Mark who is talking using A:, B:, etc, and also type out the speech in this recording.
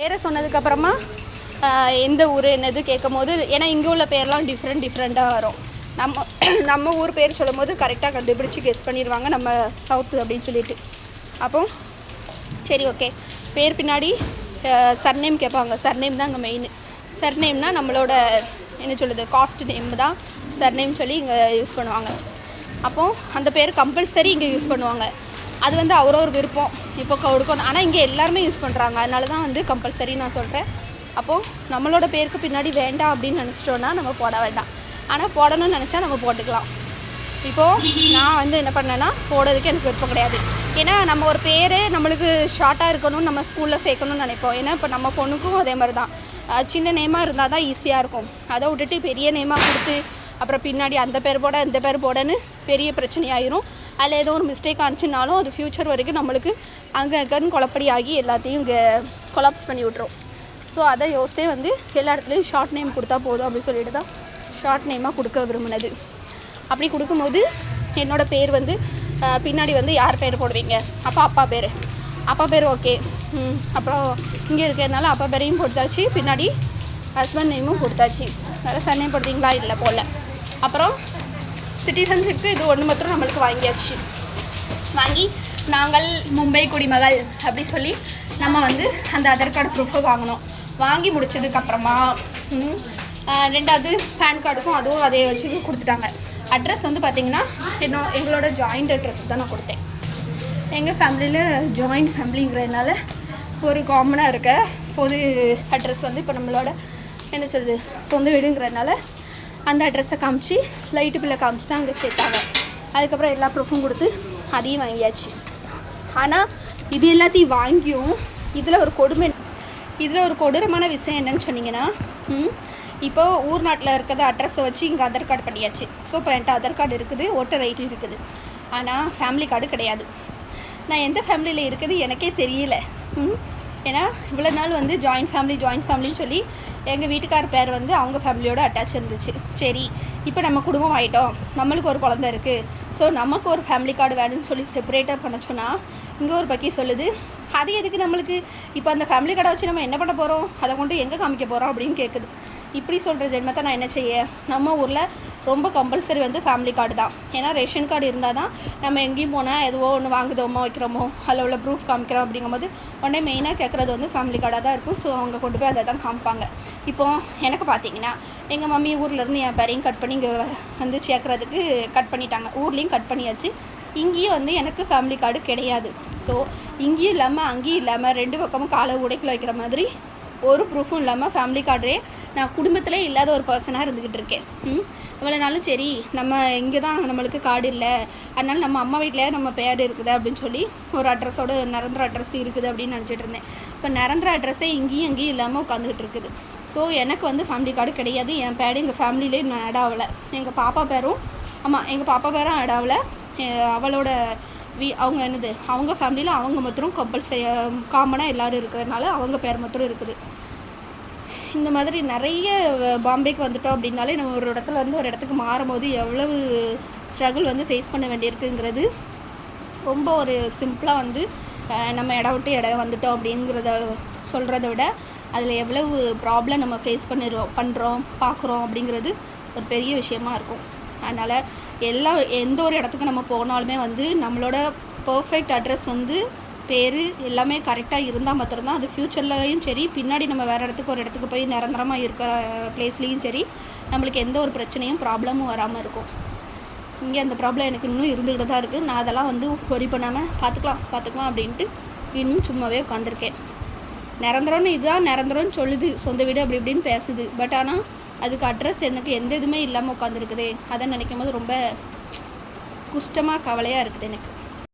A: பேரை சொன்னதுக்கப்புறமா எந்த ஊர் என்னது கேட்கும் போது ஏன்னா இங்கே உள்ள பேர்லாம் டிஃப்ரெண்ட் டிஃப்ரெண்ட்டாக வரும். நம்ம நம்ம ஊர் பேர் சொல்லும் போது கரெக்டாக கண்டுபிடிச்சி கெஸ் பண்ணிடுவாங்க நம்ம சவுத்து அப்படின்னு சொல்லிட்டு. அப்போ சரி ஓகே பேர் பின்னாடி சர்நேம் கேட்பாங்க. சர்நேம் தான் அங்கே மெயின் சர்நேம்னா நம்மளோட என்ன சொல்லுது காஸ்ட் நேம் தான். சர்நேம் சொல்லி இங்கே யூஸ் பண்ணுவாங்க. அப்போது அந்த பேர் கம்பல்சரி இங்கே யூஸ் பண்ணுவாங்க. அது வந்து அவரவர் விருப்பம். இப்போ கொடுக்கணும் ஆனால் இங்கே எல்லாருமே யூஸ் பண்ணுறாங்க அதனால தான் வந்து கம்பல்சரி நான் சொல்கிறேன் அப்போது நம்மளோட பேருக்கு பின்னாடி வேண்டாம் அப்படின்னு நினச்சிட்டோன்னா நம்ம போட வேண்டாம். ஆனால் போடணும்னு நினச்சா நம்ம போட்டுக்கலாம். இப்போது நான் வந்து என்ன பண்ணேன்னா போடுறதுக்கு எனக்கு விருப்பம் கிடையாது. ஏன்னா நம்ம ஒரு பேர் நம்மளுக்கு ஷார்ட்டாக இருக்கணும்னு நம்ம ஸ்கூலில் சேர்க்கணும்னு நினைப்போம். ஏன்னா இப்போ நம்ம பொண்ணுக்கும் அதே மாதிரி தான். சின்ன நேமாக இருந்தால் தான் ஈஸியாக இருக்கும். அதை விட்டுட்டு பெரிய நேமாக கொடுத்து அப்புறம் பின்னாடி அந்த பேர் போட இந்த பேர் போடன்னு பெரிய பிரச்சனையாயிரும். அதில் ஏதோ ஒரு மிஸ்டேக் ஆனிச்சுனாலும் அது ஃப்யூச்சர் வரைக்கும் நம்மளுக்கு அங்கே அங்கன்னு குழப்படி ஆகி எல்லாத்தையும் இங்கே கொலாப்ஸ் பண்ணி விட்ரும் ஸோ அதை யோசித்தே வந்து எல்லா இடத்துலையும் ஷார்ட் நேம் கொடுத்தா போதும் அப்படின்னு சொல்லிட்டு தான் ஷார்ட் நேமாக கொடுக்க விரும்பினது. அப்படி கொடுக்கும்போது என்னோடய பேர் வந்து பின்னாடி வந்து யார் பேர் போடுவீங்க? அப்பா அப்பா பேர். அப்பா பேர் ஓகே அப்புறம் இங்கே இருக்கிறதுனால அப்பா பேரையும் கொடுத்தாச்சு. பின்னாடி ஹஸ்பண்ட் நேமும் கொடுத்தாச்சு. வேறு சர்நேம் போடுறீங்களா? இல்லை போடல. அப்புறம் சிட்டிசன்ஷிப்க்கு இது ஒன்று மாத்திரம் நம்மளுக்கு வாங்கியாச்சு. வாங்கி நாங்கள் மும்பை குடிமகள் அப்படி சொல்லி நம்ம வந்து அந்த ஆதார் கார்டு ப்ரூஃபை வாங்கினோம். வாங்கி முடிச்சதுக்கப்புறமா ரெண்டாவது பேன் கார்டுக்கும் அதுவும் அதே வச்சு கொடுத்துட்டாங்க. அட்ரஸ் வந்து பார்த்திங்கன்னா இன்னும் எங்களோட ஜாயிண்ட் அட்ரஸ் தான் நான் கொடுத்தேன். எங்கள் ஃபேமிலியில் ஜாயிண்ட் ஃபேமிலிங்கிறதுனால ஒரு காமனாக இருக்க பொது அட்ரஸ் வந்து இப்போ நம்மளோட என்ன சொல்கிறது சொந்த வீடுங்கிறதுனால அந்த அட்ரஸை காமிச்சு லைட்டு பில்லை காமிச்சு தான் அங்கே சேர்த்தாங்க. அதுக்கப்புறம் எல்லா ப்ரூஃபும் கொடுத்து அதையும் வாங்கியாச்சு. ஆனால் இது எல்லாத்தையும் வாங்கியும் இதில் ஒரு கொடுமை இதில் ஒரு கொடூரமான விஷயம் என்னன்னு சொன்னீங்கன்னா இப்போது இப்போ ஊர் நாட்டில் இருக்கிற அட்ரஸை வச்சு இங்கே ஆதார் கார்டு பண்ணியாச்சு. ஸோ இப்போ என்கிட்ட ஆதார் கார்டு இருக்குது ஓட்டர் ஐடி இருக்குது. ஆனால் ஃபேமிலி கார்டு கிடையாது. நான் எந்த ஃபேமிலியில் இருக்குதுன்னு எனக்கே தெரியல. ம். ஏன்னா இவ்வளோ நாள் வந்து ஜாயின்ட் ஃபேமிலி ஜாயின்ட் ஃபேமிலின்னு சொல்லி எங்கள் வீட்டுக்கார் பேர் வந்து அவங்க ஃபேமிலியோட அட்டாச் இருந்துச்சு. சரி இப்போ நம்ம குடும்பம் ஆகிட்டோம் நம்மளுக்கு ஒரு குழந்தை இருக்குது ஸோ நமக்கு ஒரு ஃபேமிலி கார்டு வேணும்னு சொல்லி செப்பரேட்டாக பண்ண சொன்னால் இங்கே ஒரு பக்கி சொல்லுது அது எதுக்கு நம்மளுக்கு? இப்போ அந்த ஃபேமிலி கார்டை வச்சு நம்ம என்ன பண்ண போகிறோம் அதை கொண்டு எங்கே காமிக்க போகிறோம் அப்படின்னு கேட்குது இப்படி சொல்கிற ஜென்மத்தை நான் என்ன செய்ய? நம்ம ஊரில் ரொம்ப கம்பல்சரி வந்து ஃபேமிலி கார்டு தான். ஏன்னா ரேஷன் கார்டு இருந்தால் தான் நம்ம எங்கேயும் போனால் எதுவோ ஒன்று வாங்குதோமோ வைக்கிறோமோ அதில் உள்ள ப்ரூஃப் காமிக்கிறோம் அப்படிங்கும்போது உடனே மெயினாக கேட்குறது வந்து ஃபேமிலி கார்டாக தான் இருக்கும். ஸோ அவங்க கொண்டு போய் அதை தான் காமிப்பாங்க. இப்போ எனக்கு பார்த்தீங்கன்னா எங்கள் மம்மி ஊர்லேருந்து என் பேரையும் கட் பண்ணி இங்கே வந்து சேர்க்குறதுக்கு கட் பண்ணிட்டாங்க. ஊர்லேயும் கட் பண்ணியாச்சு. இங்கேயும் வந்து எனக்கு ஃபேமிலி கார்டு கிடையாது. ஸோ இங்கேயும் இல்லாமல் அங்கேயும் இல்லாமல் ரெண்டு பக்கமும் காலை உடைக்கல வைக்கிற மாதிரி ஒரு ப்ரூஃபும் இல்லாமல் ஃபேமிலி கார்டே நான் குடும்பத்திலே இல்லாத ஒரு பர்சனாக இருந்துக்கிட்டு இருக்கேன். இவ்வளோ நாளும் சரி நம்ம இங்கே தான் நம்மளுக்கு காடு இல்லை. அதனால நம்ம அம்மா வீட்டில் நம்ம பேர் இருக்குது அப்படின்னு சொல்லி ஒரு அட்ரஸோட நிரந்தர அட்ரஸ் இருக்குது அப்படின்னு நினச்சிட்டு இருந்தேன். இப்போ நிரந்தர அட்ரஸே இங்கேயும் அங்கேயும் இல்லாமல் உட்காந்துக்கிட்டு இருக்குது. ஸோ எனக்கு வந்து ஃபேமிலி கார்டு கிடையாது. என் பேர் எங்கள் ஃபேமிலியிலே நான் ஆட் ஆகலை. எங்கள் பாப்பா பேரும் ஆமாம் எங்கள் பாப்பா பேரும் ஆட் ஆகலை. அவளோட வீ அவங்க என்னது அவங்க ஃபேமிலியில் அவங்க மாத்திரம் கம்பல்சரி காமனாக எல்லோரும் இருக்கிறதுனால அவங்க பேர் மாத்திரம் இருக்குது. இந்த மாதிரி நிறைய பாம்பேக்கு வந்துட்டோம் அப்படின்னாலே நம்ம ஒரு இடத்துல இருந்து ஒரு இடத்துக்கு மாறும்போது எவ்வளவு ஸ்ட்ரகிள் வந்து ஃபேஸ் பண்ண வேண்டியிருக்குங்கிறது ரொம்ப ஒரு சிம்பிளாக வந்து நம்ம இடம் விட்டு இடம் வந்துட்டோம் அப்படிங்கிறத சொல்கிறத விட அதில் எவ்வளவு ப்ராப்ளம் நம்ம ஃபேஸ் பண்ணிடுறோம் பண்ணுறோம் பார்க்குறோம் அப்படிங்கிறது ஒரு பெரிய விஷயமா இருக்கும். அதனால் எல்லா எந்த ஒரு இடத்துக்கு நம்ம போனாலுமே வந்து நம்மளோட பர்ஃபெக்ட் அட்ரஸ் வந்து பேர் எல்லாமே கரெக்டாக இருந்தால் மாத்திரம்தான் அது ஃப்யூச்சர்லையும் சரி பின்னாடி நம்ம வேறு இடத்துக்கு ஒரு இடத்துக்கு போய் நிரந்தரமாக இருக்கிற பிளேஸ்லேயும் சரி நம்மளுக்கு எந்த ஒரு பிரச்சனையும் ப்ராப்ளமும் வராமல் இருக்கும். இங்கே அந்த ப்ராப்ளம் எனக்கு இன்னும் இருந்துக்கிட்டு தான் இருக்குது நான் அதெல்லாம் வந்து ஒரி பண்ணாமல் பார்த்துக்கலாம் பார்த்துக்கலாம் அப்படின்ட்டு இன்னும் சும்மாவே உட்காந்துருக்கேன் நிரந்தரம்னு இதுதான் நிரந்தரம்னு சொல்லுது சொந்த வீடு அப்படி இப்படின்னு பேசுது. பட் ஆனால் அதுக்கு அட்ரஸ் எனக்கு எந்த இதுவுமே இல்லாமல் உட்காந்துருக்குதே அதை நினைக்கும் போது ரொம்ப குஷ்டமாக கவலையாக இருக்குது எனக்கு.